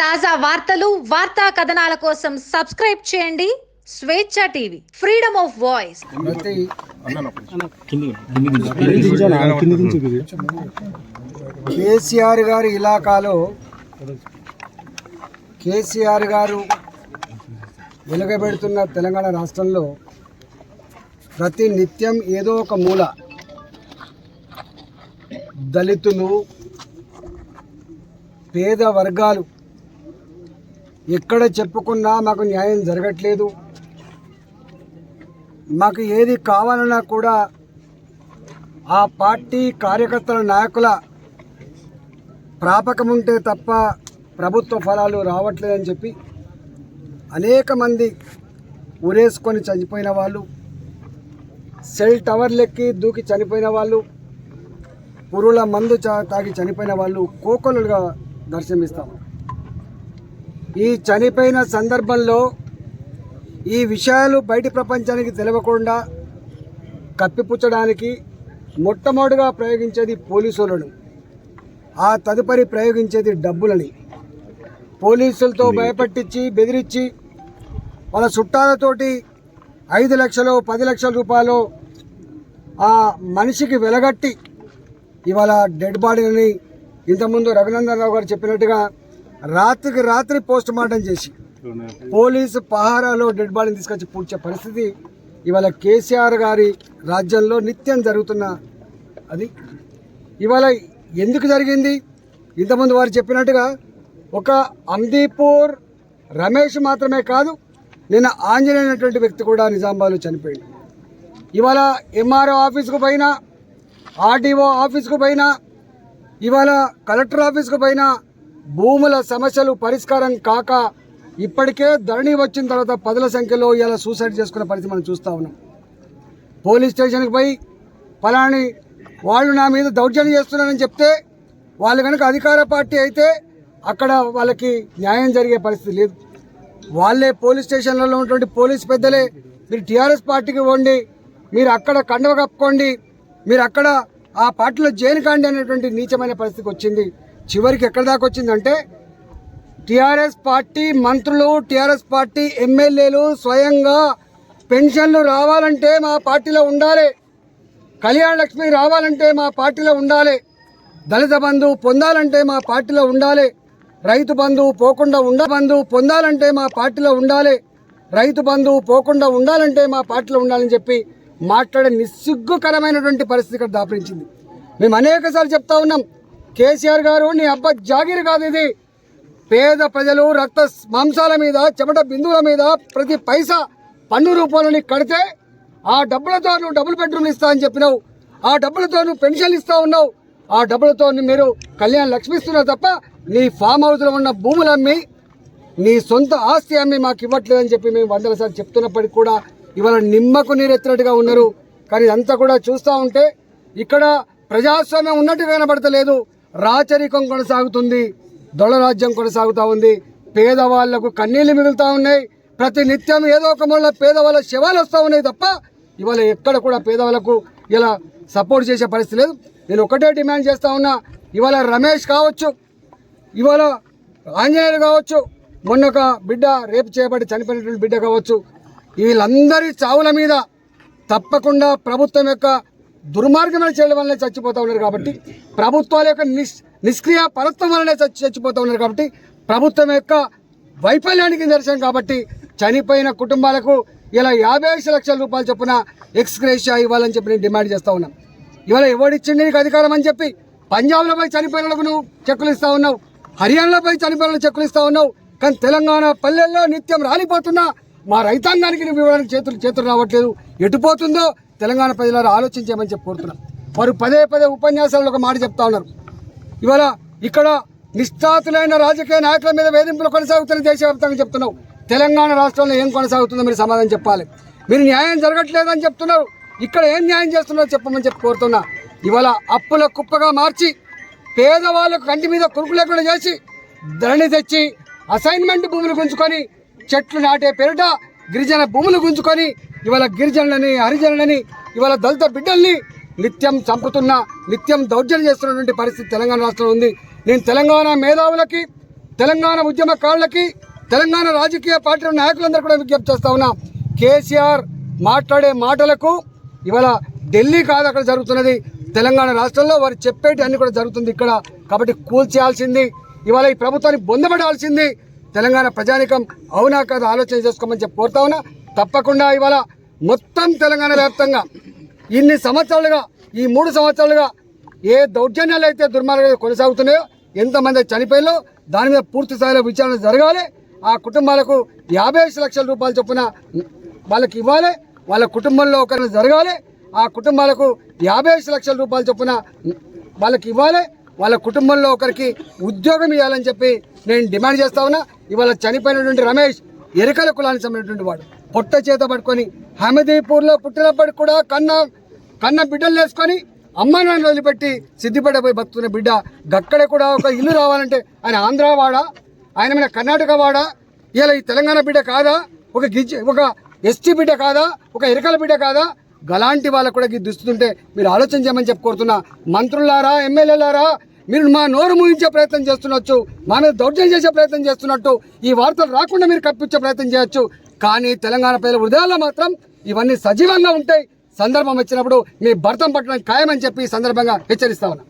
తాజా వార్తలు వార్తా కథనాల కోసం సబ్స్క్రైబ్ చేయండి. Swecha TV freedom of voice. KCR గారి ఇలాకాలో కేసీఆర్ గారు వెలుగబెడుతున్న తెలంగాణ రాష్ట్రంలో ప్రతి నిత్యం ఏదో ఒక మూల దళితులు పేద వర్గాలు ఎక్కడ చెప్పుకున్నా మాకు న్యాయం జరగట్లేదు. మాకు ఏది కావాలన్నా కూడా ఆ పార్టీ కార్యకర్తల నాయకుల ప్రాపకం ఉంటే తప్ప ప్రభుత్వ ఫలాలు రావట్లేదని చెప్పి అనేక మంది ఉరేసుకొని చనిపోయిన వాళ్ళు సెల్ టవర్లెక్కి దూకి చనిపోయిన వాళ్ళు పురుల మందు చా తాగి చనిపోయిన వాళ్ళు కోకొలుగా దర్శనమిస్తాము ఈ చనిపోయిన సందర్భంలో ఈ విషయాలు బయటి ప్రపంచానికి తెలియకుండా కప్పిపుచ్చడానికి మొట్టమొదటిగా ప్రయోగించేది పోలీసులను. ఆ తదుపరి ప్రయోగించేది డబ్బులని. పోలీసులతో భయపెట్టించి బెదిరించి వాళ్ళ చుట్టాలతోటి ఐదు లక్షలు పది లక్షల రూపాయలు ఆ మనిషికి వెలగట్టి ఇవాళ డెడ్ బాడీని ఇంతకుముందు రఘునందన్ రావు గారు చెప్పినట్టుగా రాత్రికి రాత్రి పోస్ట్ మార్టం చేసి పోలీసు పహారాలో డెడ్ బాడీని తీసుకొచ్చి పూడ్చే పరిస్థితి. ఇవాళ కేసీఆర్ గారి రాజ్యంలో నిత్యం జరుగుతున్న అది. ఇవాళ ఎందుకు జరిగింది? ఇంతకుముందు వారు చెప్పినట్టుగా ఒక అందీపూర్ రమేష్ మాత్రమే కాదు నిన్న ఆంజనేయ అనేటువంటి వ్యక్తి కూడా నిజామాబాద్లో చనిపోయింది. ఇవాళ ఎంఆర్ఓ ఆఫీస్కు పోయినా ఆర్డీఓ ఆఫీస్కు పోయినా ఇవాళ కలెక్టర్ ఆఫీస్కు పోయినా భూముల సమస్యలు పరిష్కారం కాక ఇప్పటికే ధరణి వచ్చిన తర్వాత పదుల సంఖ్యలో ఇలా సూసైడ్ చేసుకునే పరిస్థితి మనం చూస్తూ ఉన్నాం. పోలీస్ స్టేషన్కి పోయి ఫలాని వాళ్ళు నా మీద దౌర్జన్యం చేస్తున్నారని చెప్తే వాళ్ళు కనుక అధికార పార్టీ అయితే అక్కడ వాళ్ళకి న్యాయం జరిగే పరిస్థితి లేదు. వాళ్ళే పోలీస్ స్టేషన్లలో ఉన్నటువంటి పోలీస్ పెద్దలే మీరు టీఆర్ఎస్ పార్టీకి పోండి మీరు అక్కడ కండవ కప్పుకోండి మీరు అక్కడ ఆ పార్టీలో జైలు కాండి అనేటువంటి నీచమైన పరిస్థితికి వచ్చింది. చివరికి ఎక్కడి దాకా వచ్చిందంటే టిఆర్ఎస్ పార్టీ మంత్రులు టీఆర్ఎస్ పార్టీ ఎమ్మెల్యేలు స్వయంగా పెన్షన్లు రావాలంటే మా పార్టీలో ఉండాలి. కళ్యాణ లక్ష్మి రావాలంటే మా పార్టీలో ఉండాలి. దళిత బంధు పొందాలంటే మా పార్టీలో ఉండాలి. రైతు బంధువు పోకుండా ఉండ బంధువు పొందాలంటే మా పార్టీలో ఉండాలి. రైతు బంధువు పోకుండా ఉండాలంటే మా పార్టీలో ఉండాలని చెప్పి మాట్లాడే నిస్సిగ్గుకరమైనటువంటి పరిస్థితి ఇక్కడ దాపరించింది. మేము అనేకసార్లు చెప్తా ఉన్నాం. కేసీఆర్ గారు నీ అబ్బ జాగిరి కాదు ఇది. పేద ప్రజలు రక్త మాంసాల మీద చెమట బిందువుల మీద ప్రతి పైసా పన్ను రూపంలో నీకు కడితే ఆ డబ్బులతో నువ్వు డబుల్ బెడ్రూమ్లు ఇస్తా అని చెప్పినావు. ఆ డబ్బులతో నువ్వు పెన్షన్లు ఇస్తా ఉన్నావు. ఆ డబ్బులతో మీరు కళ్యాణ్ లక్ష్మిస్తున్నావు తప్ప నీ ఫామ్ హౌస్లో ఉన్న భూములు అమ్మి నీ సొంత ఆస్తి అమ్మి మాకు ఇవ్వట్లేదని చెప్పి మేము వందల సార్లు చెప్తున్నప్పటికీ కూడా ఇవాళ నిమ్మకు నీరెత్తినట్టుగా ఉన్నారు. కానీ ఇదంతా కూడా చూస్తూ ఉంటే ఇక్కడ ప్రజాస్వామ్యం ఉన్నట్టు కనబడతలేదు. రాచరికం కొనసాగుతుంది దొడరాజ్యం కొనసాగుతూ ఉంది. పేదవాళ్ళకు కన్నీళ్ళు మిగులుతూ ఉన్నాయి. ప్రతి నిత్యం ఏదో ఒక మూల పేదవాళ్ళ శవాలు వస్తూ ఉన్నాయి తప్ప ఇవాళ ఎక్కడ కూడా పేదవాళ్ళకు ఇలా సపోర్ట్ చేసే పరిస్థితి లేదు. నేను ఒకటే డిమాండ్ చేస్తూ ఉన్నా ఇవాళ రమేష్ కావచ్చు ఇవాళ ఆంజనేయులు కావచ్చు మొన్న ఒక బిడ్డ రేపు చేయబడి చనిపోయినటువంటి బిడ్డ కావచ్చు. వీళ్ళందరి చావుల మీద తప్పకుండా ప్రభుత్వం యొక్క దుర్మార్గమైన చేయడం వల్లనే చచ్చిపోతూ ఉన్నారు కాబట్టి ప్రభుత్వాల యొక్క నిష్ నిష్క్రియ పరత్వం వల్లనే చచ్చి చచ్చిపోతూ ఉన్నారు కాబట్టి ప్రభుత్వం యొక్క వైఫల్యానికి నిదర్శనం కాబట్టి చనిపోయిన కుటుంబాలకు ఇలా యాభై ఐదు లక్షల రూపాయలు చొప్పున ఎక్స్గ్రేషియా ఇవ్వాలని చెప్పి నేను డిమాండ్ చేస్తూ ఉన్నాం. ఇవాళ ఎవడిచ్చింది నీకు అధికారం అని చెప్పి పంజాబ్లో పోయి చనిపోయిన నువ్వు చెక్కులు ఇస్తా ఉన్నావు. హర్యానాలో పోయి చనిపోయిన చెక్కులు ఇస్తూ ఉన్నావు. కానీ తెలంగాణ పల్లెల్లో నిత్యం రాలిపోతున్నా. మా రైతాంగానికి నువ్వు ఇవ్వడానికి చేతులు చేతులు రావట్లేదు. ఎటుపోతుందో తెలంగాణ ప్రజలారా ఆలోచించేయమని చెప్పి కోరుతున్నాం. వారు పదే పదే ఉపన్యాసాల్లో ఒక మాట చెప్తా ఉన్నారు. ఇవాళ ఇక్కడ నిష్ఠాతులైన రాజకీయ నాయకుల మీద వేధింపులు కొనసాగుతున్న దేశవ్యాప్తంగా చెప్తున్నావు తెలంగాణ రాష్ట్రంలో ఏం కొనసాగుతుందో మీరు సమాధానం చెప్పాలి. మీరు న్యాయం జరగట్లేదని చెప్తున్నారు. ఇక్కడ ఏం న్యాయం చేస్తున్నారో చెప్పమని చెప్పి కోరుతున్నా. ఇవాళ అప్పుల కుప్పగా మార్చి పేదవాళ్ళకు కంటి మీద కురుకు లేకుండా చేసి ధరణి తెచ్చి అసైన్మెంట్ భూములు గుంజుకొని చెట్లు నాటే పేరిట గిరిజన భూములు గుంజుకొని ఇవాళ గిరిజనులని హరిజనులని ఇవాళ దళిత బిడ్డల్ని నిత్యం చంపుతున్న నిత్యం దౌర్జన్యం చేస్తున్నటువంటి పరిస్థితి తెలంగాణ రాష్ట్రంలో ఉంది. నేను తెలంగాణ మేధావులకి తెలంగాణ ఉద్యమకారులకి తెలంగాణ రాజకీయ పార్టీల నాయకులందరూ కూడా విజ్ఞప్తి చేస్తా ఉన్నా. కేసీఆర్ మాట్లాడే మాటలకు ఇవాళ ఢిల్లీ కాదు అక్కడ జరుగుతున్నది. తెలంగాణ రాష్ట్రంలో వారు చెప్పేటి అన్ని కూడా జరుగుతుంది ఇక్కడ. కాబట్టి కూల్చేయాల్సింది. ఇవాళ ఈ ప్రభుత్వాన్ని బొందబడాల్సింది. తెలంగాణ ప్రజానికం అవునా కాదు ఆలోచన చేసుకోమని చెప్పి కోరుతా ఉన్నా. తప్పకుండా ఇవాళ మొత్తం తెలంగాణ వ్యాప్తంగా ఇన్ని సంవత్సరాలుగా ఈ మూడు సంవత్సరాలుగా ఏ దౌర్జన్యాలు అయితే దుర్మార్గాలు కొనసాగుతున్నాయో ఎంతమంది చనిపోయారో దాని మీద పూర్తి స్థాయిలో విచారణ జరగాలి. ఆ కుటుంబాలకు యాభై ఐదు లక్షల రూపాయలు చొప్పున వాళ్ళకి ఇవ్వాలి. వాళ్ళ కుటుంబంలో ఒకరిని జరగాలి. ఆ కుటుంబాలకు యాభై ఐదు లక్షల రూపాయలు చొప్పున వాళ్ళకి ఇవ్వాలి. వాళ్ళ కుటుంబంలో ఒకరికి ఉద్యోగం ఇవ్వాలని చెప్పి నేను డిమాండ్ చేస్తా ఉన్నా. ఇవాళ చనిపోయినటువంటి రమేష్ ఎరుకల కులానికి సంబంధించినటువంటి వాడు. పొట్ట చేత పట్టుకొని హమదీపూర్లో పుట్టినప్పటికి కూడా కన్న కన్న బిడ్డలు వేసుకొని అమ్మ నాన్న వదిలిపెట్టి సిద్దిపేట పోయి బతుకున్న బిడ్డ. గక్కడ కూడా ఒక ఇల్లు రావాలంటే ఆయన ఆంధ్ర వాడ? ఆయన మీద కర్ణాటక వాడ? ఇలా ఈ తెలంగాణ బిడ్డ కాదా? ఒక గిజ్ ఒక ఎస్టీ బిడ్డ కాదా? ఒక ఎరకల బిడ్డ కాదా? గలాంటి వాళ్ళకు కూడా ఇది దుస్తుంటే మీరు ఆలోచన చేయమని చెప్పి కోరుతున్నా. మంత్రులారా ఎమ్మెల్యేలారా మీరు మా నోరు ముగించే ప్రయత్నం చేస్తున్నచ్చు మా మీద దౌర్జన్యం చేసే ప్రయత్నం చేస్తున్నట్టు ఈ వార్తలు రాకుండా మీరు కప్పించే ప్రయత్నం చేయొచ్చు. కానీ తెలంగాణ ప్రజల హృదయాల్లో మాత్రం ఇవన్నీ సజీవంగా ఉంటాయి. సందర్భం వచ్చినప్పుడు మీ భర్తం పట్టడం ఖాయమని చెప్పి సందర్భంగా హెచ్చరిస్తా ఉన్నా.